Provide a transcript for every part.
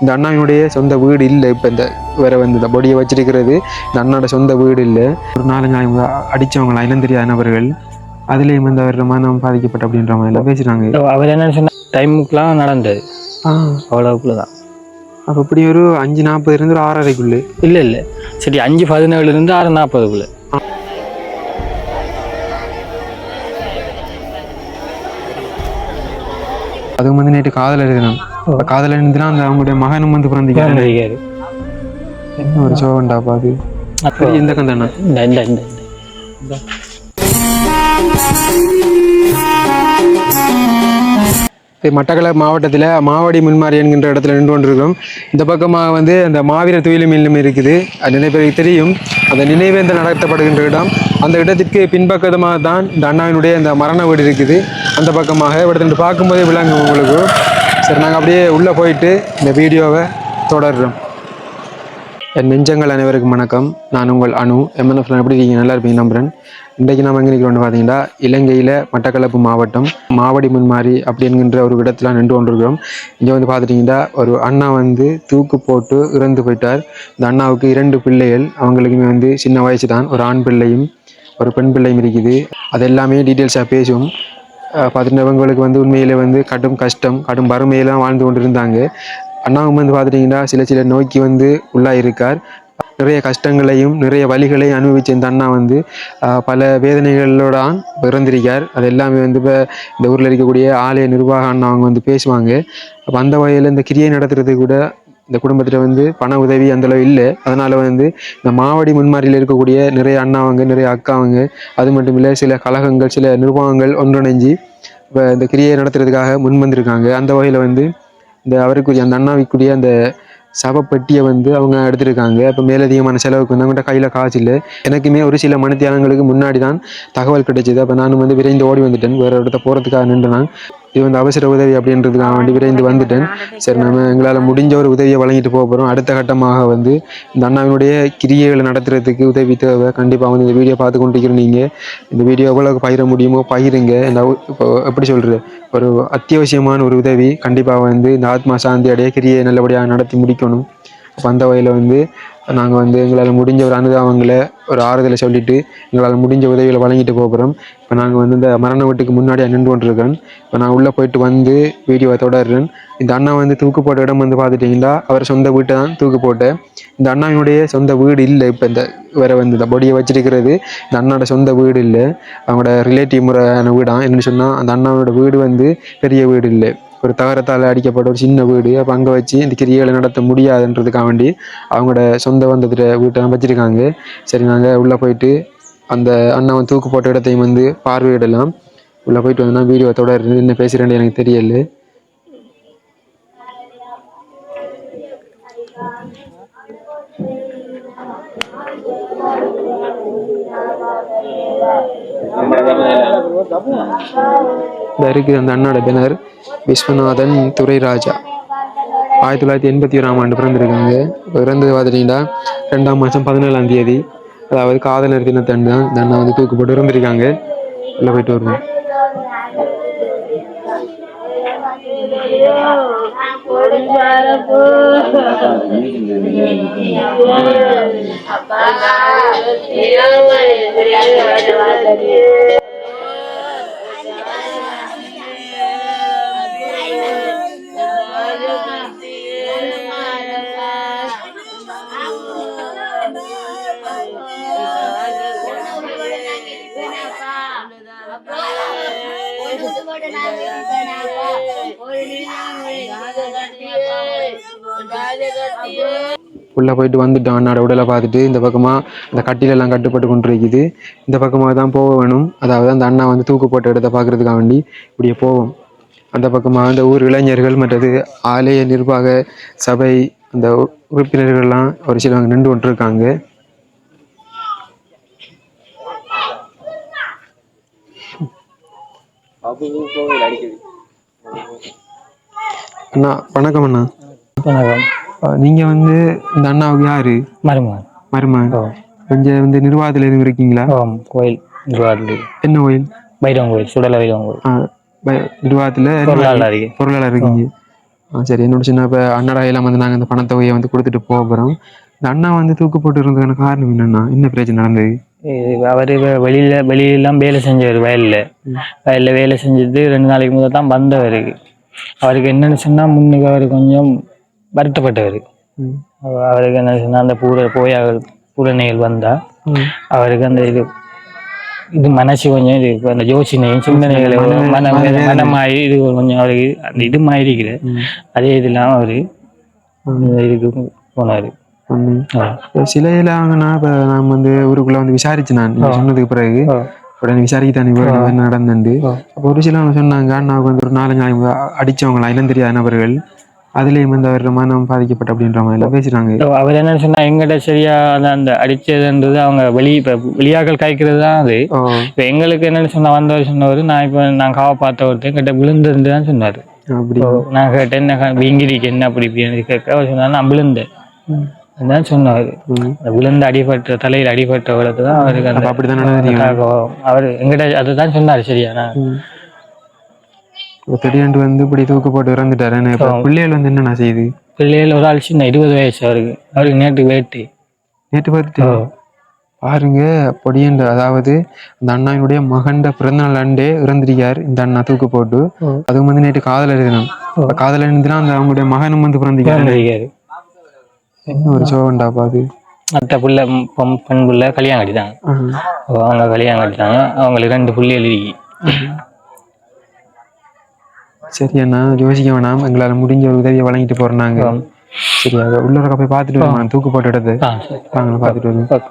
இந்த அண்ணாவினுடைய சொந்த வீடு இல்லை. இப்போ இந்த வேற வந்து இந்த பொடியை வச்சிருக்கிறது. இந்த அண்ணாவோட சொந்த வீடு இல்லை. ஒரு நாலஞ்சு நாளைக்கு முத அடிச்சவங்களா இனம் தெரியாத நபர்கள் அதுலேயும் வந்து அவர் மனம் பாதிக்கப்பட்ட அப்படின்ற மாதிரி எல்லாம் பேசுகிறாங்க அவர் என்ன சொன்ன டைமுக்குலாம் நடந்தது ஆ. அவ்வளோக்குள்ள தான் அப்போ இப்படி ஒரு அஞ்சு நாற்பது இருந்து ஒரு ஆறரைக்குள்ளே. இல்லை இல்லை. சரி அஞ்சு பதினேழுலேருந்து ஆறு நாற்பதுக்குள்ள. அதுவும் வந்து நேற்று காதலர் தினம் காதலர் தினம் அந்த அவங்களுடைய மகனும் வந்து பிறந்திக்கிறாங்க இருக்காரு என்ன ஒரு அப்போ சரி, இந்த கந்தாண்ணா இந்த மட்டக்களப்பு மாவட்டத்தில் மாவடி முன்மாரி என்கின்ற இடத்துல நின்று கொண்டிருக்கிறோம். இந்த பக்கமாக வந்து அந்த மாவீரர் துயிலும் இல்லம் இருக்குது. அது நிறைய பேருக்கு தெரியும். அந்த நினைவேந்தல் நடத்தப்படுகின்ற இடம். அந்த இடத்திற்கு பின்பக்கமாக தான் இந்த அண்ணாவினுடைய இந்த மரண வீடு இருக்குது. அந்த பக்கமாக இடத்துல பார்க்கும்போதே விளங்கும் உங்களுக்கு. சரி நாங்கள் அப்படியே உள்ளே போயிட்டு இந்த வீடியோவை தொடர்றோம். என் நெஞ்சங்கள் அனைவருக்கும் வணக்கம். நான் உங்கள் அணு எம்என்எஃப் எப்படி இருக்கீங்க? நல்லா இருப்பீங்க நம்புறேன். இன்றைக்கு நம்ம எங்கே நிற்கிறோம்னு பார்த்தீங்கன்னா இலங்கையில் மட்டக்களப்பு மாவட்டம் மாவடி முன்மாரி அப்படி என்கின்ற ஒரு இடத்துல நின்று கொண்டிருக்கிறோம். இங்கே வந்து பார்த்துட்டிங்கன்னா ஒரு அண்ணா வந்து தூக்கு போட்டு இறந்து போயிட்டார். இந்த அண்ணாவுக்கு இரண்டு பிள்ளைகள். அவங்களுக்குமே வந்து சின்ன வயசு தான். ஒரு ஆண் பிள்ளையும் ஒரு பெண் பிள்ளையும் இருக்குது. அது எல்லாமே டீட்டெயில்ஸாக பேசுவோம். பார்த்துட்டவங்களுக்கு வந்து உண்மையிலே வந்து கடும் கஷ்டம் கடும் வறுமையெல்லாம் வாழ்ந்து கொண்டு இருந்தாங்க அண்ணாவும் வந்து பார்த்துட்டிங்கன்னா சில சில நோய்க்கு வந்து உள்ளாக இருக்கார் நிறைய கஷ்டங்களையும் நிறைய வழிகளையும் அனுபவிச்ச இந்த அண்ணா வந்து பல வேதனைகளோட பிறந்திருக்கார். அது எல்லாமே வந்து இப்போ இந்த ஊரில் இருக்கக்கூடிய ஆலய நிர்வாக அண்ணா அவங்க வந்து பேசுவாங்க. அப்போ அந்த வகையில் இந்த கிரியை நடத்துறது கூட இந்த குடும்பத்தில் வந்து பண உதவி அந்தளவு இல்லை. அதனால வந்து இந்த மாவடி முன்மாரியில் இருக்கக்கூடிய நிறைய அண்ணாவங்க நிறைய அக்காவங்க அது மட்டும் இல்லை சில கழகங்கள் சில நிர்வாகங்கள் ஒன்றிணைஞ்சு இப்போ இந்த கிரியை நடத்துறதுக்காக முன் வந்திருக்காங்க. அந்த வகையில் வந்து இந்த அவருக்குரிய அந்த அண்ணாவிக்குரிய அந்த சவப்பெட்டியை வந்து அவங்க எடுத்திருக்காங்க. அப்போ மேலதிகமான செலவுக்கு வந்து அவங்கள்ட்ட கையில் காசு இல்லை. எனக்குமே ஒரு சில மணித்தியாலங்களுக்கு முன்னாடி தான் தகவல் கிடைச்சது. அப்போ நானும் வந்து விரைந்து ஓடி வந்துட்டேன். வேறு இடத்த போகிறதுக்காக நின்றுனான் இது வந்து அவசர உதவி அப்படின்றதுக்காக வேண்டி விரைந்து வந்துட்டேன். சரி நம்ம எங்களால் முடிஞ்ச ஒரு உதவியை வழங்கிட்டு போக போகிறோம் அடுத்த கட்டமாக வந்து இந்த அண்ணாவினுடைய கிரியைகளை நடத்துறதுக்கு உதவி தேவை. கண்டிப்பாக வந்து இந்த வீடியோ பார்த்து கொண்டிருக்கிற நீங்கள் இந்த வீடியோ எவ்வளோ பகிர முடியுமோ பகிருங்க. இந்த இப்போ எப்படி சொல்கிறது ஒரு அத்தியாவசியமான ஒரு உதவி. கண்டிப்பாக வந்து இந்த ஆத்மா சாந்தி அடைய கிரியை நல்லபடியாக நடத்தி முடிக்கணும். அப்போ அந்த வகையில் வந்து நாங்கள் வந்து எங்களால் முடிஞ்ச ஒரு அனுதாபங்களை ஒரு ஆறுதலை சொல்லிட்டு எங்களால் முடிஞ்ச உதவிகளை வழங்கிட்டு போகிறோம். இப்போ நாங்கள் வந்து இந்த மரண வீட்டுக்கு முன்னாடி நின்று கொண்டிருக்கேன் இப்போ நான் உள்ளே போயிட்டு வந்து வீடியோவை தொடர்றேன். இந்த அண்ணா வந்து தூக்கு போட்ட இடம் வந்து பார்த்துட்டிங்கன்னா அவர் சொந்த வீட்டை தான் தூக்கு போட்டேன் இந்த அண்ணாவினுடைய சொந்த வீடு இல்லை. இப்போ இந்த வேற வந்து இந்த பொடியை வச்சிருக்கிறது. இந்த அண்ணாவோட சொந்த வீடு இல்லை. அவங்களோட ரிலேட்டிவ் முறையான வீடான் என்னென்னு சொன்னால் அந்த அண்ணாவோட வீடு வந்து பெரிய வீடு இல்லை. ஒரு தகரத்தால் அடிக்கப்பட்ட ஒரு சின்ன வீடு. அப்போ அங்கே வச்சு இந்த கிரியைகளை நடத்த முடியாதுன்றதுக்காக வேண்டி அவங்களோட சொந்த வந்ததுல வீட்டை வச்சுருக்காங்க. சரி நாங்கள் உள்ளே போயிட்டு அந்த அண்ணன் தூக்கு போட்ட இடத்தையும் வந்து பார்வையிடலாம். உள்ளே போயிட்டு வந்தோம்னா வீடியோ தொடர்ந்து என்ன பேசுகிறேன்னு எனக்கு தெரியல. இந்த இருக்குது அந்த அண்ணோட பேனர் விஸ்வநாதன் துரைராஜா. ஆயிரத்தி தொள்ளாயிரத்தி எண்பத்தி ஓராம் ஆண்டு பிறந்திருக்காங்க. பிறந்தது இறந்தது பார்த்துட்டிங்கன்னா ரெண்டாம் மாதம் பதினேழாம் தேதி அதாவது காதலர் தினத்தண்டு தான் இந்த அண்ணா வந்து தூக்கு போட்டு இறந்துருக்காங்க உள்ள போயிட்டு வருவோம். உள்ளே போயிட்டு வந்துட்டோம் அண்ணாட உடலை பார்த்துட்டு இந்த பக்கமாக அந்த கட்டிலெல்லாம் கட்டுப்பட்டு கொண்டு இருக்குது. இந்த பக்கமாக தான் போக வேணும். அதாவது அந்த அண்ணா வந்து தூக்கு போட்ட இடத்த பார்க்கறதுக்காக வேண்டி இப்படியே போவோம். அந்த பக்கமாக அந்த ஊர் இளைஞர்கள் மற்றது ஆலய நிர்வாக சபை அந்த உறுப்பினர்கள்லாம் ஒரு சிலவங்க நின்று அண்ணா வணக்கம் அண்ணா. வணக்கம். நீங்க வந்து இந்த அண்ணாவுக்கு யாரு? மருமகன். மருமகன். கொஞ்சம் வந்து நிர்வாகத்தில் எதுவும் இருக்கீங்களா? ஓம் கோயில் நிர்வாகத்தில். என்ன கோயில்? பைரவன் கோயில் சுடல பைரவன் கோயில். நிர்வாகத்தில் பொருளாளர் பொருளாளர் இருக்கீங்க சரி என்னோட சின்ன இப்போ அண்ணடா எல்லாம் வந்து நாங்கள் இந்த பணத்தொகையை வந்து கொடுத்துட்டு போக போகிறோம் இந்த அண்ணா வந்து தூக்கு போட்டு இருந்ததுக்கான காரணம் என்னன்னா என்ன பிரச்சனை நடந்தது? அவரு வெளியில வெளியெல்லாம் வேலை செஞ்சவர் வயல்ல. வயல்ல வேலை செஞ்சுட்டு ரெண்டு நாளைக்கு முதல் தான் வந்தவர். அவருக்கு என்னன்னு சொன்னா முன்னுக்கு அவர் கொஞ்சம் வருத்தப்பட்டவர். அவருக்கு என்ன சொன்னா அந்த பூர போயாக பூரணைகள் வந்தா. அவருக்கு அந்த இது இது மனசு கொஞ்சம் இது அந்த யோசனையும் சிந்தனைகள் மன- மன மனவேதனை. மனமாயி இது கொஞ்சம் அவருக்கு அந்த இது மாதிரி இருக்குது ம். அதே இது இல்லாம அவரு இதுக்கு போனாரு. ஒண்ணு. ஆ. இப்ப சில நான் வந்து ஊருக்குள்ள வந்து விசாரிச்சு நான். சொன்னதுக்கு பிறகு. உடனே விசாரிக்கத்தானே நடந்துண்டு. அப்போ ஒரு சிலவங்க சொன்னாங்க அண்ணாவுக்கு வந்து ஒரு நாலஞ்சு அடிச்சவங்களா? இளம் தெரியாத நபர்கள் அதுலேயும் வந்து அவர் மனம் பாதிக்கப்பட்ட அப்படின்ற மாதிரி எல்லாம் பேசுறாங்க அவர் என்ன சொன்னா எங்கிட்ட சரியா அந்த அடிச்சதுன்றது அவங்க வெளி இப்ப வெளியாக்கள் காய்க்கிறது தான் அது. இப்ப எங்களுக்கு என்னன்னு சொன்னா வந்தவர் சொன்னவர் நான் இப்ப நான் காவ பார்த்த ஒருத்தன் கிட்ட விழுந்திருந்து தான் சொன்னாரு. நான் கேட்டேன் என்ன வீங்கிரிக்கு என்ன அப்படி கேட்க சொன்னாரு நான் விழுந்தேன். அதான் சொன்னாரு. விழுந்து அடிபட்ட தலையில அடிபட்டவளுக்கு தான் அவருக்கு அந்த அப்ப அப்படிதான். அவர் எங்கிட்ட அதுதான் சொன்னாரு சரியா? திடீர்னு வந்து இப்படி தூக்கு போட்டு இறந்துட்டாரு பிள்ளைகள் வந்து என்னண்ணா செய்யுது பிள்ளைகள் ஒரு ஆள் சின்ன இருபது வயசு அவருக்கு. அவருக்கு நேற்று வேட்டு. நேற்று பார்த்துட்டு. பாருங்க பொடியண்டு. அதாவது அந்த அண்ணாவினுடைய மகண்ட பிறந்தநாள் அண்டே இறந்திருக்கார் இந்த அண்ணா தூக்கு போட்டு. அதுவும் வந்து நேற்று காதலர் தினம் அப்ப காதலர் தினம் அந்த அவங்களுடைய மகனும் வந்து பிறந்திருக்காரு. என்ன ஒரு சோகண்டாப்பா அது? மற்ற புள்ள பொம்- பெண் புள்ள கல்யாணம் கட்டிட்டாங்க. அவங்க கல்யாணம் கட்டிட்டாங்க. அவங்களுக்கு ரெண்டு புள்ளிகள் இருக்கு சரி அண்ணா யோசிக்க வேணாம். எங்களால முடிஞ்ச ஒரு உதவியை வழங்கிட்டு போறோம் நாங்க. சரி அதை உள்ளர போய் பார்த்துட்டு வருமா? தூக்கு போட்டு சரி. வாங்க பார்த்துட்டு வருவோம். ஓகே.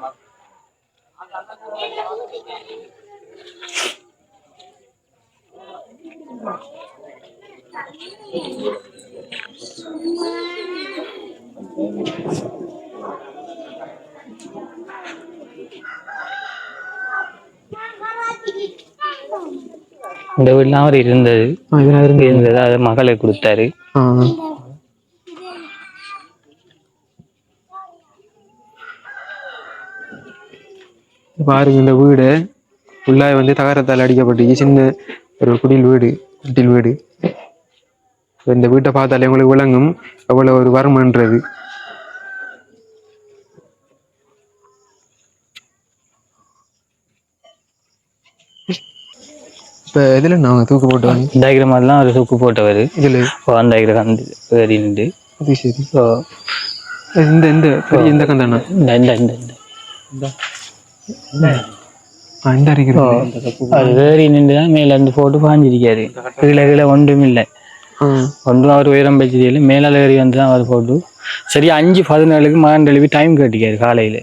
இந்த வீட்டுல அவர் இருந்தது. இருந்தது அது மகளுக்கு கொடுத்தாரு. பாருங்க இந்த வீடு ஃபுல்லாக வந்து தகரத்தால் அடிக்கப்பட்டு சின்ன ஒரு குடில் வீடு குட்டில் வீடு. இந்த வீட்டை பார்த்தாலே உங்களுக்கு விளங்கும். எவ்வளவு ஒரு வருமன்றது இப்போ இதில் நான் தூக்கு போட்டு இந்த ஐக்கிற மாதிரிலாம் அவர் தூக்கு போட்டவர். இதில்? அந்த ஏறி நின்று. அது சரி. ஸோ இந்த இந்த பெரிய இந்த கந்தாண்ணா இந்த இந்த இந்த இந்த. அது ஏறி நின்று தான் மேல இருந்து போட்டு பாஞ்சிருக்காரு. கீழே கீழே ஒன்றும் இல்லை. ஒன்றும் அவர் உயரம் பச்சதியில் மேலால ஏறி வந்து தான் அவர் போட்டு. சரியா அஞ்சு பதினாலுக்கு மகன் எழுப்பி டைம் கேட்டிக்காரு காலையில்.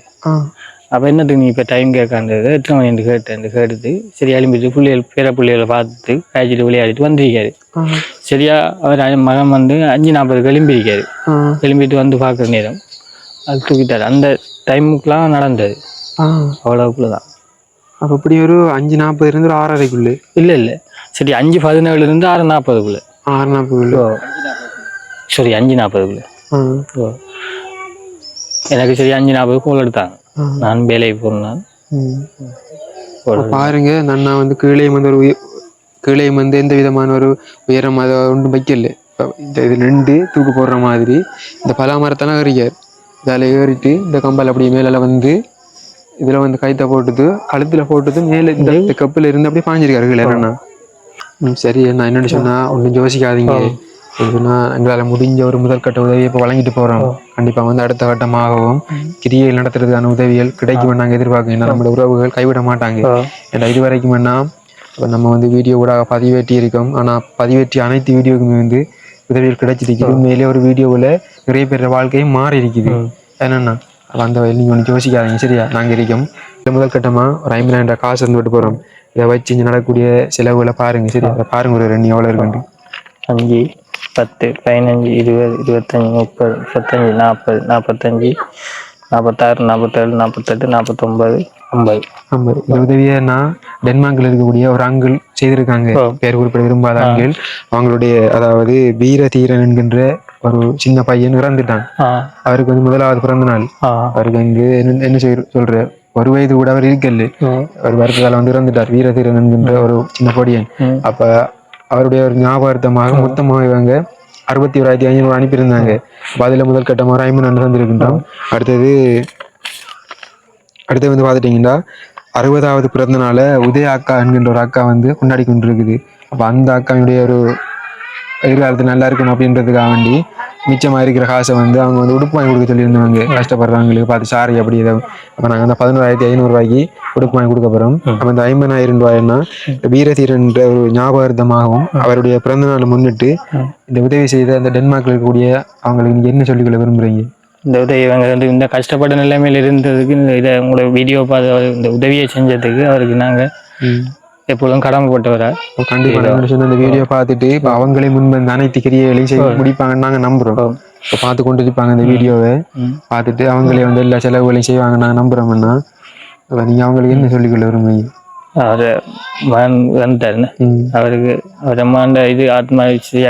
அப்போ என்னத்துக்கு நீ இப்போ டைம் கேட்காண்டது எத்தனை மணி கேட்டேன் கேட்டுட்டு சரி எழும்பிட்டு பிள்ளைகள் பேர பிள்ளைகளை பார்த்துட்டு காய்ச்சிட்டு விளையாடிட்டு வந்திருக்காரு. சரியா அவர் மகன் வந்து அஞ்சு நாற்பது எழும்பியிருக்காரு. எழும்பிட்டு வந்து பார்க்குற நேரம். அது தூக்கிட்டாரு. அந்த டைமுக்குலாம் நடந்தது. அவ்வளோக்குள்ள தான் அப்போ இப்படி ஒரு அஞ்சு நாற்பது இருந்து ஒரு ஆறரைக்குள்ளே? இல்லை இல்லை. சரி அஞ்சு பதினேழுல இருந்து ஆறு நாற்பதுக்குள்ள. ஆறு நாற்பதுக்குள்ளே? சரி அஞ்சு நாற்பதுக்குள்ள. எனக்கு சரி அஞ்சு நாற்பது கோல் எடுத்தாங்க. நான் வேலைக்கு போனேன் பாருங்க அண்ணா வந்து கீழே வந்து ஒரு கீழே வந்து எந்த விதமான ஒரு உயரம் அதை ஒன்றும் வைக்கல. இந்த இது நின்று தூக்கு போடுற மாதிரி இந்த பலா மரத்தெல்லாம் ஏறிக்கார் இதால ஏறிட்டு இந்த கம்பல் அப்படியே மேல வந்து இதுல வந்து கைத்த போட்டுது கழுத்துல போட்டுது மேல இந்த கப்பில் இருந்து அப்படியே பாஞ்சிருக்காரு கீழே அண்ணா ம் சரி நான் என்னன்னு சொன்னா ஒன்றும் யோசிக்காதீங்க. சொன்னா எங்களால முடிஞ்ச ஒரு முதல் கட்ட உதவியை இப்போ வழங்கிட்டு போறோம். கண்டிப்பா வந்து அடுத்த கட்டமாகவும் கிரியைகள் நடத்துறதுக்கான உதவிகள் கிடைக்கும் நாங்க எதிர்பார்க்க ஏன்னா நம்மளோட உறவுகள் கைவிட மாட்டாங்க. ஏன்னா இது வரைக்கும் என்ன இப்ப நம்ம வந்து வீடியோ கூட பதிவேற்றி இருக்கோம். ஆனா பதிவேற்றி அனைத்து வீடியோக்குமே வந்து உதவிகள் கிடைச்சிருக்குது. உண்மையிலே ஒரு வீடியோவில் நிறைய பேர் வாழ்க்கையும் மாறி இருக்குது. என்னன்னா அந்த வகையில் நீங்க ஒன்று யோசிக்காதீங்க சரியா? நாங்க இருக்கோம். முதல் கட்டமா ஒரு ஐம்பதாயிரம் காசு வந்து விட்டு போறோம். இதை வச்சு இங்க நடக்கக்கூடிய செலவுகளை பாருங்க சரியா? அதை பாருங்க ஒரு ரெண்டு எவ்வளவு இருக்குன்ட்டு. அஞ்சு பத்து பதினஞ்சு இருபது இருபத்தஞ்சி முப்பது முப்பத்தஞ்சு நாற்பது நாற்பத்தஞ்சு நாற்பத்தாறு நாற்பத்தேழு நாற்பத்தெட்டு நாற்பத்தொம்பது ஐம்பது. ஆமா இந்த உதவியை நான் டென்மார்க்ல இருக்கக்கூடிய ஒரு அங்கிள் செய்திருக்காங்க. பேர் குறிப்பிட விரும்பாத அங்கிள். அவங்களுடைய அதாவது வீர தீரன் என்கின்ற ஒரு சின்ன பையன் இறந்துட்டான். அவருக்கு வந்து முதலாவது பிறந்த நாள். அவருக்கு வந்து என்ன சொல்ற? ஒரு வயது கூட அவர் இருக்கல. ம், அவர் வருத்தத்தால் வந்து இறந்துட்டார். வீரதீரன் என்கின்ற ஒரு சின்ன பொடியன். அப்ப அவருடைய ஒரு ஞாபகார்த்தமாக மொத்தமாக இவங்க அறுபத்தி ஓராயிரத்தி ஐநூறு அனுப்பியிருந்தாங்க. அதுல முதல் கட்டமாக ஐம்பது நண்டு தந்திருக்கின்றோம் அடுத்தது அடுத்து வந்து பார்த்துட்டிங்கன்னா அறுபதாவது பிறந்த நாளை உதய அக்கா என்கின்ற ஒரு அக்கா வந்து கொண்டாடி கொண்டிருக்குது. அப்போ அந்த அக்காவுடைய ஒரு எதிர்காலத்தில் நல்லா இருக்கணும் அப்படின்றதுக்காக வேண்டி மிச்சமாக இருக்கிற காசை வந்து அவங்க வந்து உடுப்பு வாங்கி கொடுக்க சொல்லியிருந்தாங்க. கஷ்டப்படுறவங்களுக்கு பார்த்து சாரி அப்படி இதை. அப்போ நாங்கள் அந்த பதினோராயிரத்தி ஐநூறுரூவாய்க்கு உடுப்பு வாங்கி கொடுக்க போகிறோம் அப்போ இந்த ஐம்பதாயிரம் ரூபாய்னா வீரதீரன்ற ஒரு ஞாபகார்த்தமாகவும் அவருடைய பிறந்த நாளை முன்னிட்டு இந்த உதவி செய்த அந்த டென்மார்க்ல இருக்கக்கூடிய அவங்களுக்கு என்ன சொல்லிக்கொள்ள விரும்புறீங்க? இந்த உதவி இவங்க வந்து இந்த கஷ்டப்பட்ட நிலைமையில் இருந்ததுக்கு இந்த இதை உங்களோட வீடியோ பார்த்து இந்த உதவியை செஞ்சதுக்கு அவருக்கு நாங்கள் எப்பொழுதும் கடமைப்பட்டவரா இப்போ கண்டிப்பா. நான் சொன்ன இந்த வீடியோ பார்த்துட்டு இப்போ அவங்களே முன்பு அனைத்து கிரியைகளையும் செய்து முடிப்பாங்கன்னு நாங்க நம்புறோம். இப்போ பார்த்து கொண்டு இருப்பாங்க இந்த வீடியோவை. பார்த்துட்டு அவங்களே வந்து எல்லா செலவுகளையும் செய்வாங்க நாங்க நம்புறோம்னா அப்ப நீங்க அவங்களுக்கு என்ன சொல்லிக்கொள்ள விரும்புறீங்க? அவர் மகன் வந்துட்டாருன்னு ம். அவருக்கு அவர் அம்மாண்ட இது ஆத்மா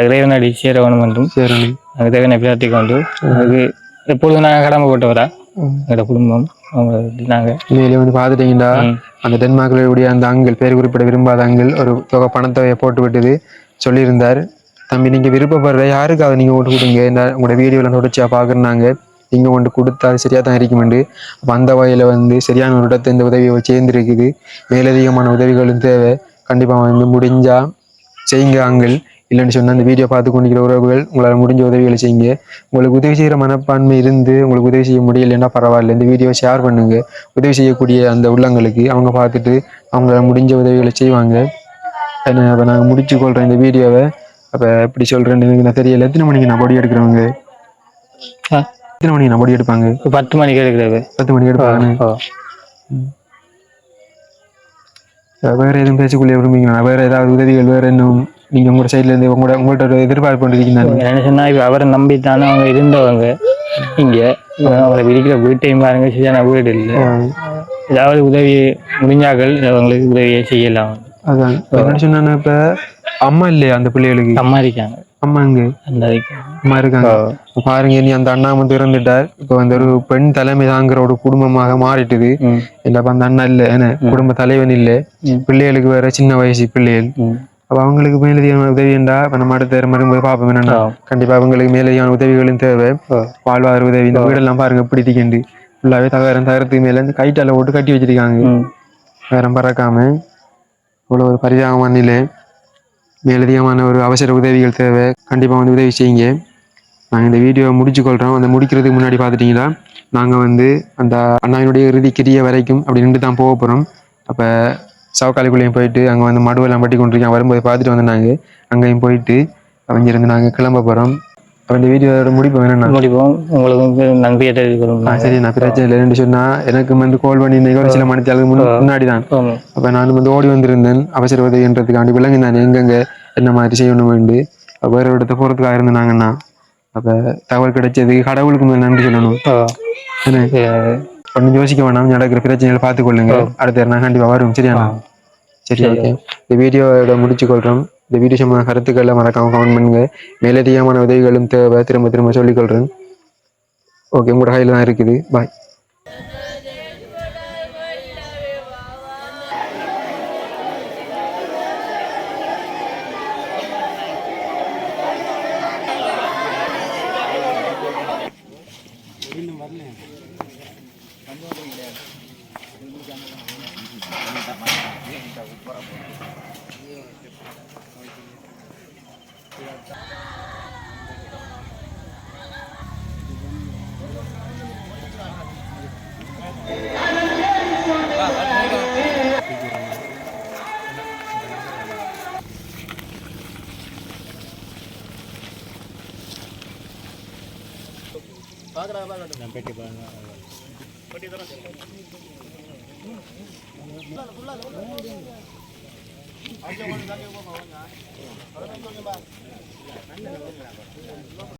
இறைவனடி சேரவணும் என்றும் சரி நாங்கள் தேவனை பிரார்த்தி கொண்டு அதுக்கு எப்பொழுதும் நாங்கள் கடமைப்பட்டவரா எங்களோட குடும்பம் அவங்க நாங்கள் உண்மையிலே வந்து பார்த்துட்டீங்கன்னா ம். அந்த டென்மார்க்ல கூடிய அந்த அங்கிள் பேர் குறிப்பிட விரும்பாத அங்கிள் ஒரு தொகை பணத்தொகையை போட்டு விட்டது சொல்லியிருந்தார். தம்பி நீங்க விருப்பப்படுற யாருக்காவது நீங்க ஓட்டு கொடுங்க. இந்த உங்களோட வீடியோல தொடர்ச்சியா பாக்குறாங்க நீங்க கொண்டு கொடுத்தா அது சரியா தான் இருக்குமெண்டு அப்ப அந்த வகையில வந்து சரியான ஒரு இடத்தை இந்த உதவியை சேர்ந்துருக்குது. மேலதிகமான உதவிகளும் தேவை. கண்டிப்பா வந்து முடிஞ்சா செய்யுங்க அங்கிள். இல்லைன்னு சொன்னா அந்த வீடியோ பார்த்து கொண்டிருக்கிற உறவுகள் உங்களால் முடிஞ்ச உதவிகளை செய்யுங்க. உங்களுக்கு உதவி செய்கிற மனப்பான்மை இருந்து உங்களுக்கு உதவி செய்ய முடியலைன்னா பரவாயில்ல. இந்த வீடியோவை ஷேர் பண்ணுங்க. உதவி செய்யக்கூடிய அந்த உள்ளங்களுக்கு அவங்க பார்த்துட்டு அவங்களால முடிஞ்ச உதவிகளை செய்வாங்க. அப்போ நாங்கள் முடிச்சு கொள்கிறோம் இந்த வீடியோவை அப்போ எப்படி சொல்கிறேன்னு எனக்கு நான் தெரியல. எத்தனை மணிக்கு நான் பொடி எடுக்கிறவங்க? எத்தனை மணிக்கு நான் பொடி எடுப்பாங்க? பத்து மணிக்கு எடுக்கிறது பத்து மணிக்கு எடுப்பாங்க. வேற எதுவும் பேசக்குள்ளே விரும்புங்களா வேற ஏதாவது உதவிகள் வேற இன்னும் நீங்க உங்களோட சைட்ல இருந்து உங்களோட உங்கள்ட்ட ஒரு எதிர்பார்ப்பு கொண்டிருக்கீங்க என்ன சொன்னா இப்போ அவரை நம்பித்தானே அவங்க இருந்தவங்க. இங்க அவங்களை விரிக்கிற வீட்டையும் பாருங்க சரியான வீடு இல்லை. ஏதாவது உதவி முடிஞ்சாக்கள் அவங்களுக்கு உதவியை செய்யலாம். அதான். என்ன சொன்னா இப்ப அம்மா இல்லையா அந்த பிள்ளைகளுக்கு? அம்மா இருக்காங்க. அம்மா இருக்காங்க. பாருங்க நீ அந்த அண்ணா வந்து இறந்துட்டார். இப்ப வந்து ஒரு பெண் தலைமை தாங்கிற ஒரு குடும்பமாக மாறிட்டுது. இல்ல அந்த அண்ணா இல்ல. என்ன குடும்ப தலைவன் இல்ல. பிள்ளைகளுக்கு வேற சின்ன வயசு பிள்ளைகள். அப்ப அவங்களுக்கு மேலதிகமான உதவிண்டா இப்ப நம்ம அடுத்த வரும்போது பார்ப்போம் என்னன்னா. கண்டிப்பா அவங்களுக்கு மேலதிகமான உதவிகளும் தேவை. ஆ. வாழ்வாதார உதவி. இந்த வீடெல்லாம் பாருங்க இப்படி திக்கண்டு ஃபுல்லாவே தகரம் தகரத்துக்கு மேல இந்த கைட்டால போட்டு கட்டி வச்சிருக்காங்க. வேற பறக்காம இவ்வளவு ஒரு பரிதாபமான நிலை. மேலதிகமான ஒரு அவசர உதவிகள் தேவை கண்டிப்பாக வந்து உதவி செய்யுங்க. நாங்கள் இந்த வீடியோவை முடிச்சு கொள்கிறோம் அந்த முடிக்கிறதுக்கு முன்னாடி பார்த்துட்டிங்கன்னா நாங்கள் வந்து அந்த அண்ணாவினுடைய இறுதி கிரிய வரைக்கும் அப்படி நின்று தான் போக போகிறோம் அப்போ சவக்காலிக்குள்ளேயும் போயிட்டு அங்கே வந்து மடுவெல்லாம் பட்டி கொண்டிருக்கேன் வரும்போது பார்த்துட்டு வந்தாங்க அங்கேயும் போயிட்டு அவங்க இருந்து நாங்கள் கிளம்ப போகிறோம் அப்போ இந்த வீடியோவோட முடிப்பு வேணும்னா முடிப்போம் உங்களுக்கு நன்றியை தெரிவிக்கிறோம். ஆ, சரி நான் பிரச்சனை இல்லை ரெண்டு சொன்னா எனக்கு வந்து கால் பண்ணி இன்னைக்கு ஒரு சில மணித்தாளுக்கு முன்னாடி தான் அப்போ நான் வந்து ஓடி வந்திருந்தேன். அவசர உதவின்றதுக்காண்டி விலங்கு நான் எங்கெங்க என்ன மாதிரி செய்யணும் வேண்டு அப்ப வேற ஒரு இடத்த போகிறதுக்காக இருந்தாங்கண்ணா அப்போ தகவல் கிடைச்சதுக்கு கடவுளுக்கு நன்றி சொல்லணும். ஒன்றும் யோசிக்க வேணாம் நடக்கிற பிரச்சனைகளை பார்த்துக்கொள்ளுங்க. அடுத்த நான் கண்டிப்பாக வரும். சரியாண்ணா? சரி ஓகே இந்த வீடியோவோட முடிச்சு கொள்றோம் இந்த வீடியோ சம்பந்த கருத்துக்களை மறக்காம கமெண்ட் பண்ணுங்க. மேலதிகமான உதவிகளும் தேவை. திரும்ப திரும்ப சொல்லிக்கொள்றேன். ஓகே உங்களோட கையில் தான் இருக்குது. பாய் பேட்டி பண்ண பேட்டி தர